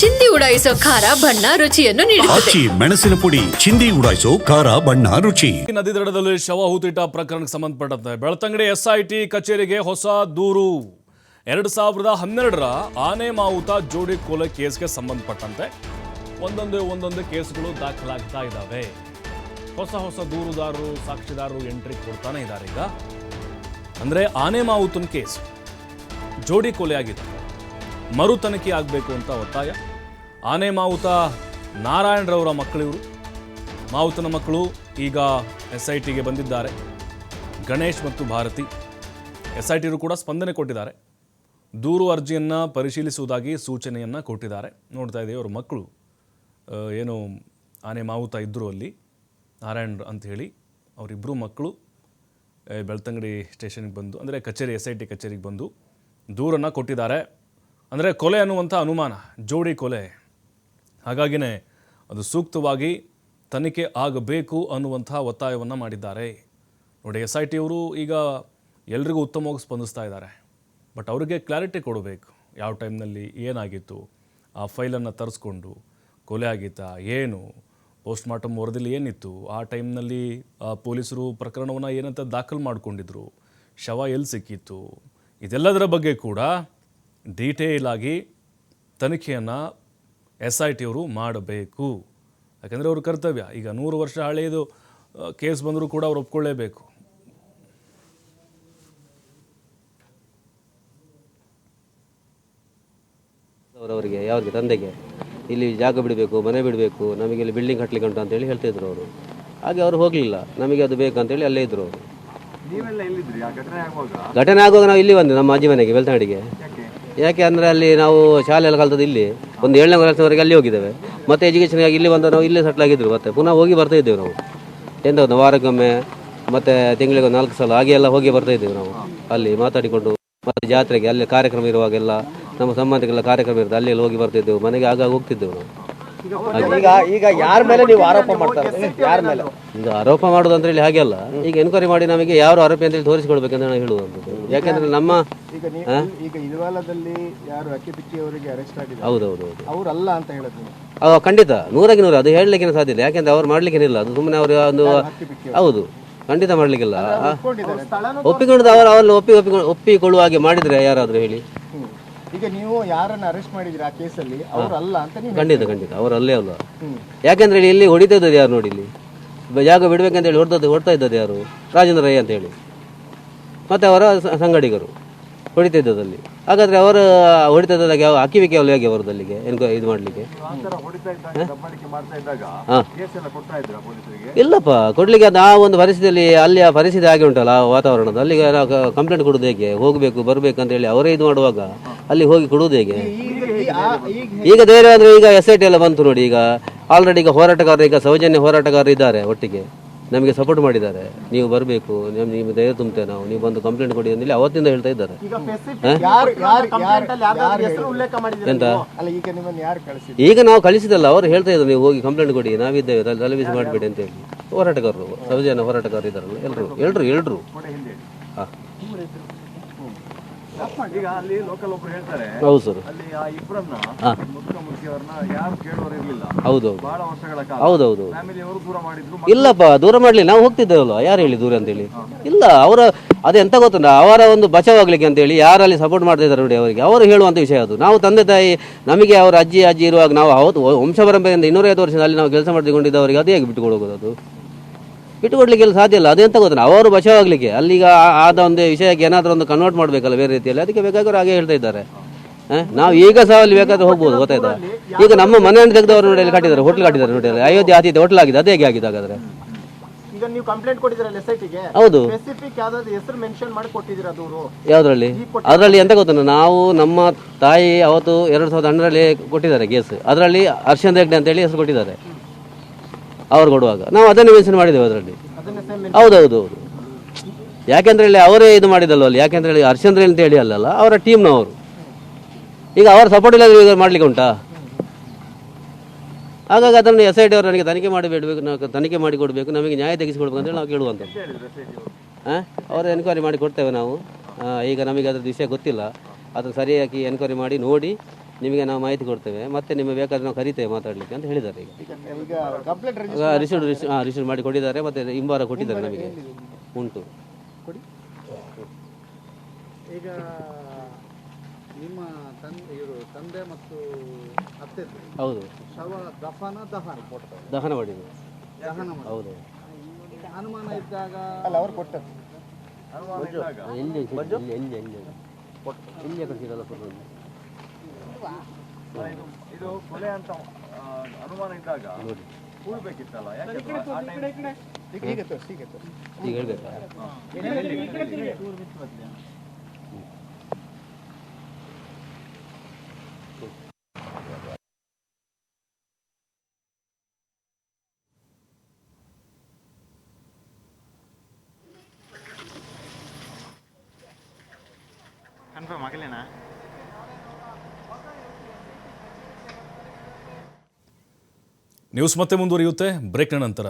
ಚಿಂದಿ ಉಡಾಯಿಸೋ ಖಾರ ಬಣ್ಣ ರುಚಿಯನ್ನು ನೀಡುತ್ತದೆ. ಆಚಿ ಮೆಣಸಿನ ಪುಡಿ ಚಿಂದಿ ಉಡಾಯಿಸೋ ಖಾರ ಬಣ್ಣ ರುಚಿ. ನದಿ ದಡದಲ್ಲಿ ಶವ ಹೂತಿಟ್ಟ ಪ್ರಕರಣಕ್ಕೆ ಸಂಬಂಧಪಟ್ಟಂತೆ ಬೆಳ್ತಂಗಡಿ ಎಸ್ಐಟಿ ಕಚೇರಿಗೆ ಹೊಸ ದೂರು. ಎರಡು ಸಾವಿರದ ಹನ್ನೆರಡರ ಆನೆ ಮಾವುತ ಜೋಡಿ ಕೊಲೆ ಕೇಸ್ಗೆ ಸಂಬಂಧಪಟ್ಟಂತೆ ಒಂದೊಂದೇ ಒಂದೊಂದು ಕೇಸ್ಗಳು ದಾಖಲಾಗ್ತಾ ಇದ್ದಾವೆ. ಹೊಸ ಹೊಸ ದೂರುದಾರರು ಸಾಕ್ಷಿದಾರರು ಎಂಟ್ರಿ ಕೊಡ್ತಾನೆ ಇದ್ದಾರೆ ಈಗ. ಅಂದ್ರೆ ಆನೆ ಮಾವುತನ ಕೇಸ್ ಜೋಡಿ ಕೊಲೆ ಆಗಿದೆ ಮರು ತನಿಖೆ ಆಗಬೇಕು ಅಂತ ಒತ್ತಾಯ. ಆನೆ ಮಾವುತ ನಾರಾಯಣರವರ ಮಕ್ಕಳಿವರು. ಮಾವುತನ ಮಕ್ಕಳು ಈಗ ಎಸ್ ಐ ಟಿಗೆ ಬಂದಿದ್ದಾರೆ. ಗಣೇಶ್ ಮತ್ತು ಭಾರತಿ ಎಸ್ ಐ ಟಿರು ಕೂಡ ಸ್ಪಂದನೆ ಕೊಟ್ಟಿದ್ದಾರೆ. ದೂರು ಅರ್ಜಿಯನ್ನು ಪರಿಶೀಲಿಸುವುದಾಗಿ ಸೂಚನೆಯನ್ನು ಕೊಟ್ಟಿದ್ದಾರೆ. ನೋಡ್ತಾ ಇದ್ದೀವಿ ಮಕ್ಕಳು ಏನು ಆನೆ ಮಾವುತ ಇದ್ದರು ಅಲ್ಲಿ ನಾರಾಯಣ್ ಹೇಳಿ ಅವರಿಬ್ಬರು ಮಕ್ಕಳು ಬೆಳ್ತಂಗಡಿ ಸ್ಟೇಷನ್ಗೆ ಬಂದು, ಅಂದರೆ ಕಚೇರಿ ಎಸ್ ಐ ಟಿ ಕಚೇರಿಗೆ ಬಂದು ದೂರನ್ನು ಕೊಟ್ಟಿದ್ದಾರೆ. ಅಂದರೆ ಕೊಲೆ ಅನ್ನುವಂಥ ಅನುಮಾನ, ಜೋಡಿ ಕೊಲೆ. ಹಾಗಾಗಿನೇ ಅದು ಸೂಕ್ತವಾಗಿ ತನಿಖೆ ಆಗಬೇಕು ಅನ್ನುವಂಥ ಒತ್ತಾಯವನ್ನು ಮಾಡಿದ್ದಾರೆ. ನೋಡಿ ಎಸ್ ಐ ಟಿಯವರು ಈಗ ಎಲ್ರಿಗೂ ಉತ್ತಮವಾಗಿ ಸ್ಪಂದಿಸ್ತಾ ಇದ್ದಾರೆ. ಬಟ್ ಅವರಿಗೆ ಕ್ಲಾರಿಟಿ ಕೊಡಬೇಕು. ಯಾವ ಟೈಮ್ನಲ್ಲಿ ಏನಾಗಿತ್ತು, ಆ ಫೈಲನ್ನು ತರಿಸ್ಕೊಂಡು ಕೊಲೆ ಆಗಿತ್ತಾ, ಏನು, ಪೋಸ್ಟ್ಮಾರ್ಟಮ್ ವರದಿಲಿ ಏನಿತ್ತು, ಆ ಟೈಮ್ನಲ್ಲಿ ಪೊಲೀಸರು ಪ್ರಕರಣವನ್ನು ಏನಂತ ದಾಖಲು ಮಾಡಿಕೊಂಡಿದ್ರು, ಶವ ಎಲ್ಲಿ ಸಿಕ್ಕಿತ್ತು, ಇದೆಲ್ಲದರ ಬಗ್ಗೆ ಕೂಡ ಡೀಟೇಲ್ ಆಗಿ ತನಿಖೆಯನ್ನು ಎಸ್ ಐ ಟಿಯವರು ಮಾಡಬೇಕು. ಯಾಕೆಂದರೆ ಅವ್ರ ಕರ್ತವ್ಯ. ಈಗ ನೂರು ವರ್ಷ ಹಳೆಯದು ಕೇಸ್ ಬಂದರೂ ಕೂಡ ಅವ್ರು ಒಪ್ಕೊಳ್ಳೇಬೇಕು. ಅವರವರಿಗೆ ಯಾವ್ರಿಗೆ? ತಂದೆಗೆ. ಇಲ್ಲಿ ಜಾಗ ಬಿಡಬೇಕು ಮನೆ ಬಿಡಬೇಕು ನಮಗೆ ಇಲ್ಲಿ ಬಿಲ್ಡಿಂಗ್ ಕಟ್ಟಲಿಕ್ಕೆ ಉಂಟು ಅಂತೇಳಿ ಹೇಳ್ತಿದ್ರು ಅವರು. ಹಾಗೆ ಅವರು ಹೋಗಲಿಲ್ಲ. ನಮಗೆ ಅದು ಬೇಕಂತೇಳಿ ಅಲ್ಲೇ ಇದ್ರು ಅವರು. ಘಟನೆ ಆಗುವಾಗ? ನಾವು ಇಲ್ಲಿ ಬಂದೆ ನಮ್ಮ ಅಜ್ಜಿ ಮನೆಗೆ ಬೆಳ್ತಂಗಡಿಗೆ. ಯಾಕೆ ಅಂದರೆ ಅಲ್ಲಿ ನಾವು ಶಾಲೆಯಲ್ಲಿ ಕಲ್ತದ್ದು ಇಲ್ಲಿ. ಒಂದು ಏಳನೇ ವರ್ಷದವರೆಗೆ ಅಲ್ಲಿ ಹೋಗಿದ್ದೇವೆ. ಮತ್ತೆ ಎಜುಕೇಷನ್ಗಾಗಿ ಇಲ್ಲಿ ಬಂದು ನಾವು ಇಲ್ಲೇ ಸೆಟ್ಲ್ ಆಗಿದ್ದರು ಮತ್ತೆ ಪುನಃ ಹೋಗಿ ಬರ್ತಾ ಇದ್ದೇವೆ ನಾವು. ಎಂತ ಒಂದು ವಾರಕ್ಕೊಮ್ಮೆ, ಮತ್ತೆ ತಿಂಗಳಿಗೆ ನಾಲ್ಕು ಸಲ ಹಾಗೆ ಎಲ್ಲ ಹೋಗಿ ಬರ್ತಾ ಇದ್ದೇವೆ ನಾವು. ಅಲ್ಲಿ ಮಾತಾಡಿಕೊಂಡು, ಮತ್ತೆ ಜಾತ್ರೆಗೆ ಅಲ್ಲಿ ಕಾರ್ಯಕ್ರಮ ಇರುವಾಗೆಲ್ಲ ನಮ್ಮ ಸಂಬಂಧಿಕರೆಲ್ಲ ಕಾರ್ಯಕ್ರಮ ಇರುತ್ತೆ ಅಲ್ಲಿ ಹೋಗಿ ಬರ್ತಿದ್ದೆವು ಮನೆಗೆ ಆಗಾಗ ಹೋಗ್ತಿದ್ದೆವು ನಾವು. ಈಗ ಈಗ ಯಾರ ಮೇಲೆ ನೀವು ಆರೋಪ ಮಾಡ್ತಾರೆ ಯಾರ ಮೇಲೆ? ಈಗ ಆರೋಪ ಮಾಡೋದು ಅಂದ್ರೆ ಇಲ್ಲಿ ಹಾಗೆ ಅಲ್ಲ. ಈಗ ಎನ್ಕ್ವೈರಿ ಮಾಡಿ ನಮಗೆ ಯಾರು ಆರೋಪಿ ಅಂತ ಹೇಳಿ ತೋರಿಸಿಕೊಳ್ಬೇಕಂತ ನಾನು ಹೇಳುವಂಥದ್ದು. ಯಾಕಂದ್ರೆ ನಮ್ಮ ಈಗ ನೀವು ಈಗ ಇಲ್ವಾಲದಲ್ಲಿ ಯಾರು ಅಕ್ಕಿ ಪಿಕ್ಕಿ ಅವರಿಗೆ ಅರೆಸ್ಟ್ ಆಗಿದ್ದಾರೆ. ಹೌದೌದು ಹೌದು ಅವರಲ್ಲ ಅಂತ ಹೇಳಿದ್ರು. ಅವ ಖಂಡಿತ. ನೂರಕ್ಕೆ ನೂರು. ಅದು ಹೇಳಲಿಕ್ಕೆ ಸಾಧ್ಯ ಇಲ್ಲ. ಯಾಕೆಂದ್ರೆ ಅವ್ರು ಇಲ್ಲ. ಅದು ಸುಮ್ಮನೆ ಅವರು ಒಂದು ಹೌದು. ಖಂಡಿತ ಮಾಡ್ಲಿಕ್ಕಿಲ್ಲ. ಒಪ್ಪಿಕೊಂಡು ಅವರು ಅವರಲ್ಲಿ ಒಪ್ಪಿ ಒಪ್ಪಿಕೊಂಡು ಒಪ್ಪಿಕೊಳ್ಳುವ ಹಾಗೆ ಮಾಡಿದ್ರೆ ಯಾರಾದರೂ ಹೇಳಿ. ಈಗ ನೀವು ಯಾರನ್ನ ಅರೆಸ್ಟ್ ಮಾಡಿದ್ರಿ ಆ ಕೇಸಲ್ಲಿ? ಅವರಲ್ಲ ಅಂತ ನೀವು ಖಂಡಿತ ಖಂಡಿತ. ಅವರು ಅಲ್ಲೇ ಅಲ್ಲ ಯಾಕೆಂದ್ರೆ ಇಲ್ಲಿ ಇಲ್ಲಿ ಹೊಡಿತಾ ಇದ್ದದ್ದು ಯಾರು ನೋಡಿ ಇಲ್ಲಿ? ಜಾಗ ಬಿಡ್ಬೇಕಂತ ಹೇಳಿ ಹೊಡೆದ ಹೊಡ್ತಾ ಇದ್ದದ್ದು ಯಾರು? ರಾಜೇಂದ್ರ ರೈ ಅಂತ ಹೇಳಿ. ಮತ್ತೆ ಅವರ ಸಂಗಡಿಗರು ಹೊಡಿತಾ ಇದ್ದದಲ್ಲಿ ಹಾಗಾದ್ರೆ ಅವರು ಹೊಡಿತಾ ಇದ್ದದಾಗ ಯಾವ ಹಾಕಿವಿಕೆ ಅವಳು ಹೇಗೆ ಅವರದ್ದು ಅಲ್ಲಿಗೆ ಎನ್ಕೊ ಇದು ಮಾಡಲಿಕ್ಕೆ? ಇಲ್ಲಪ್ಪ ಕೊಡ್ಲಿಕ್ಕೆ ಅದು ಆ ಒಂದು ಪರಿಸ್ಥಿತಿಯಲ್ಲಿ ಅಲ್ಲಿ ಆ ಪರಿಸ್ಥಿತಿ ಆಗಿ ಉಂಟಲ್ಲ ಆ ವಾತಾವರಣದ? ಅಲ್ಲಿಗೆ ಕಂಪ್ಲೇಂಟ್ ಕೊಡೋದು ಹೇಗೆ? ಹೋಗಬೇಕು ಬರಬೇಕು ಅಂತ ಹೇಳಿ ಅವರೇ ಇದು ಮಾಡುವಾಗ ಅಲ್ಲಿ ಹೋಗಿ ಕೊಡುವುದು ಹೇಗೆ? ಈಗ ಧೈರ್ಯ ಅಂದ್ರೆ ಈಗ ಎಸ್ ಐ ಟಿ ಎಲ್ಲ ಬಂತು ನೋಡಿ ಈಗ. ಆಲ್ರೆಡಿ ಈಗ ಹೋರಾಟಗಾರರು ಈಗ ಸೌಜನ್ಯ ಹೋರಾಟಗಾರರು ಇದ್ದಾರೆ ಒಟ್ಟಿಗೆ. ನಮಗೆ ಸಪೋರ್ಟ್ ಮಾಡಿದ್ದಾರೆ. ನೀವು ಬರಬೇಕು ನಿಮ್ಮ ಧೈರ್ಯ ತುಂಬುತ್ತೆ ನಾವು. ನೀವು ಬಂದು ಕಂಪ್ಲೇಂಟ್ ಕೊಡಿ ಅಂತೇಳಿ ಅವತ್ತಿಂದ ಹೇಳ್ತಾ ಇದ್ದಾರೆ. ಈಗ specific ಯಾರು ಯಾರು ಯಾರು ಹೆಸರು ಉಲ್ಲೇಖ ಮಾಡಿದ್ರೆ ಎಂತ? ಅಲ್ಲ ಈಗ ನಿಮ್ಮನ್ನ ಯಾರು ಕಳಿಸಿದ್ರು ಈಗ ನಾವು ಕಳಿಸಿದಲ್ಲ ಅವರು ಹೇಳ್ತಾ ಇದ್ದಾರೆ ನೀವು ಹೋಗಿ ಕಂಪ್ಲೇಂಟ್ ಕೊಡಿ ನಾವಿದ್ದೇವೆ ಅಲ್ಲಿ ತಲೆಬಿಸಿ ಮಾಡಬೇಡಿ ಅಂತ ಹೇಳಿ. ಹೋರಾಟಗಾರರು ಸೌಜನ್ಯ ಹೋರಾಟಗಾರರು ಇದ್ದಾರಲ್ಲ ಎಲ್ಲರೂ ಎಲ್ರು ಎಲ್ರು. ಹಾ. ಈಗ ಅಲ್ಲಿ ಲೋಕಲ್ ಒಬ್ರು ಹೇಳ್ತಾರೆ. ಹೌದು ಸರ್. ಅಲ್ಲಿ ಆ ಇಬ್ಬರನ್ನ ಹಾ. ಮುದುಕ ಮುದುಕಿಯವ್ರನ್ನ ಯಾರು ಕೇಳೋರು ಇರ್ಲಿಲ್ಲ. ಹೌದು ಬಹಳ ವರ್ಷಗಳ ಕಾಲ. ಹೌದೌದು ಫ್ಯಾಮಿಲಿ ಅವರು ದೂರ ಮಾಡಿದ್ರು ಇಲ್ಲಪ್ಪ ದೂರ ಮಾಡ್ಲಿ ನಾವು ಹೋಗ್ತಿದ್ದೇವಲ್ಲ ಯಾರು ಹೇಳಿ ದೂರ ಅಂತೇಳಿ? ಇಲ್ಲ ಅವರ ಅದೆಂತ ಗೊತ್ತುಂಟ? ಅವರ ಒಂದು ಬಚಾವಾಗ್ಲಿಕ್ಕೆ ಅಂತೇಳಿ ಯಾರಲ್ಲಿ ಸಪೋರ್ಟ್ ಮಾಡ್ತಾ ಇದ್ದಾರೆ ನೋಡಿ ಅವರಿಗೆ. ಅವರು ಹೇಳುವಂತ ವಿಷಯ ಅದು. ನಾವು ತಂದೆ ತಾಯಿ ನಮಗೆ ಅವರ ಅಜ್ಜಿ ಅಜ್ಜಿ ಇರುವಾಗ ನಾವು ಹೌದು ವಂಶ ಪರಂಪರೆಯಿಂದ ಇನ್ನೂರೈವತ್ತು ವರ್ಷದಲ್ಲಿ ನಾವು ಕೆಲಸ ಮಾಡಿಕೊಂಡಿದ್ದವರಿಗೆ ಅದೇ ಹೇಗೆ ಬಿಟ್ಟುಕೊಡೋದು ಅದು? ಬಿಟ್ಟುಕೊಡ್ಲಿಕ್ಕೆ ಸಾಧ್ಯ ಇಲ್ಲ. ಅದೆಂತ ಗೊತ್ತಿಲ್ಲ. ಅವರು ಬಚಾವಾಗಲಿಕ್ಕೆ ಅಲ್ಲಿಗ ಆದ ಒಂದು ವಿಷಯಕ್ಕೆ ಏನಾದರೂ ಒಂದು ಕನ್ವರ್ಟ್ ಮಾಡಬೇಕಲ್ಲ ಬೇರೆ ರೀತಿಯಲ್ಲಿ. ಅದಕ್ಕೆ ಬೇಕಾದ್ರೆ ಹಾಗೆ ಹೇಳ್ತಾ ಇದ್ದಾರೆ. ನಾವು ಈಗ ಸಹ ಅಲ್ಲಿ ಬೇಕಾದ್ರೆ ಹೋಗ್ಬೋದು ಗೊತ್ತಾಯ್ತಾ? ಈಗ ನಮ್ಮ ಮನೆಯನ್ನು ತೆಗೆದವರು ನೋಡಿ ಅಲ್ಲಿ ಕಟ್ಟಿದ್ದಾರೆ ಹೋಟ್ಲ್ ಕಟ್ಟಿದ್ದಾರೆ ನೋಡಿ ಅಲ್ಲಿ. ಅಯೋಧ್ಯೆ ಆತಿಥ್ಯ ಹೋಟ್ಲ್ ಆಗಿದೆ ಅದು ಹೇಗೆ ಆಗಿದೆ ಹಾಗಾದ್ರೆ? ಹೌದು. ಯಾವ್ದ್ರಲ್ಲಿ? ಅದರಲ್ಲಿ ಎಂತ ಗೊತ್ತ? ನಾವು ನಮ್ಮ ತಾಯಿ ಅವತ್ತು ಎರಡು ಸಾವಿರದ ಹನ್ನೆರಡರಲ್ಲಿ ಕೊಟ್ಟಿದ್ದಾರೆ ಕೇಸ್. ಅದರಲ್ಲಿ ಹರ್ಷನ್ ಹೆಗ್ಡೆ ಅಂತೇಳಿ ಹೆಸರು ಕೊಟ್ಟಿದ್ದಾರೆ. ಅವ್ರು ಕೊಡುವಾಗ. ನಾವು ಅದನ್ನೇ ಮೆನ್ಷನ್ ಮಾಡಿದ್ದೇವೆ ಅದರಲ್ಲಿ. ಹೌದೌದು ಹೌದು. ಯಾಕೆಂದ್ರೆ ಹೇಳಿ ಅವರೇ ಇದು ಮಾಡಿದಲ್ಲ ಅಲ್ಲಿ? ಯಾಕೆಂದ್ರೆ ಹೇಳಿ ಹರ್ಷಂದ್ರೆ ಅಂತ ಹೇಳಿ ಅಲ್ಲಲ್ಲ ಅವರ ಟೀಮ್ನವರು ಈಗ ಅವರ ಸಪೋರ್ಟ್ ಇಲ್ಲ ಈಗ ಮಾಡ್ಲಿಕ್ಕೆ ಉಂಟಾ? ಹಾಗಾಗಿ ಅದನ್ನು ಎಸ್ ಐ ಟಿ ಅವರು ನನಗೆ ತನಿಖೆ ಮಾಡಿಬಿಡ್ಬೇಕು ನಾವು ತನಿಖೆ ಮಾಡಿ ಕೊಡಬೇಕು ನಮಗೆ ನ್ಯಾಯ ತೆಗೆಸಿಕೊಡ್ಬೇಕು ಅಂತೇಳಿ ನಾವು ಕೇಳುವಂತ ಹಾಂ ಅವರು ಎನ್ಕ್ವೈರಿ ಮಾಡಿ ಕೊಡ್ತೇವೆ ನಾವು. ಈಗ ನಮಗೆ ಅದ್ರ ವಿಷಯ ಗೊತ್ತಿಲ್ಲ. ಅದನ್ನು ಸರಿಯಾಗಿ ಎನ್ಕ್ವೈರಿ ಮಾಡಿ ನೋಡಿ ನಿಮಗೆ ನಾವು ಮಾಹಿತಿ ಕೊಡ್ತೇವೆ. ಮತ್ತೆ ನಿಮಗೆ ಬೇಕಾದ್ರೆ ನಾವು ಕರಿತೇವೆ ಮಾತಾಡಲಿಕ್ಕೆ ಅಂತ ಹೇಳಿದ್ದಾರೆ ಈಗ. ಈಗ ಕಂಪ್ಲೇಂಟ್ ಈಗ ರಿಸೀವ್ ರಿಸೀವ್ ಹಾಂ ರಿಸೀವ್ ಮಾಡಿ ಕೊಟ್ಟಿದ್ದಾರೆ ಮತ್ತೆ ಇಂಬಾರ ಕೊಟ್ಟಿದ್ದಾರೆ ನಮಗೆ. ಉಂಟು. ಈಗ ನಿಮ್ಮ ತಂದೆ ಇವರು ತಂದೆ ಮತ್ತು ಅತ್ತೆ ಹೌದು. ಶವ ದಫನ ದಹನ ದಹನ ಮಾಡಿದ್ರು. ದಹನ ಹೌದು. ಅನುಮಾನ ಇದ್ದಾಗ ಅಲ್ಲ ಅವ್ರು ಕೊಟ್ಟದ್ದು. ಎಲ್ಲಿ ಎಲ್ಲಿ ಎಲ್ಲಿ ಎಲ್ಲಿ ಎಲ್ಲಿ? ಕಳಿಸಿರೋದು ಇದು ಇದು ಕೊಲೆ ಅಂತ ಆ, ಅನುಮಾನ ಇದ್ದಾಗ ಕೂಡ್ಬೇಕಿತ್ತಲ್ಲ ಯಾಕೆ ಆ time- ಈಗ ಈಗ ತೋರಿಸಿ ಈಗ ತೋರಿಸಿ ಈಗ ಹೇಳ್ಬೇಕಾ ಕನ್ಫರ್ಮ್ ಆಗಲೇನಾ ನ್ಯೂಸ್ ಮತ್ತೆ ಮುಂದುವರಿಯುತ್ತೆ. ಬ್ರೇಕ್ನ ನಂತರ.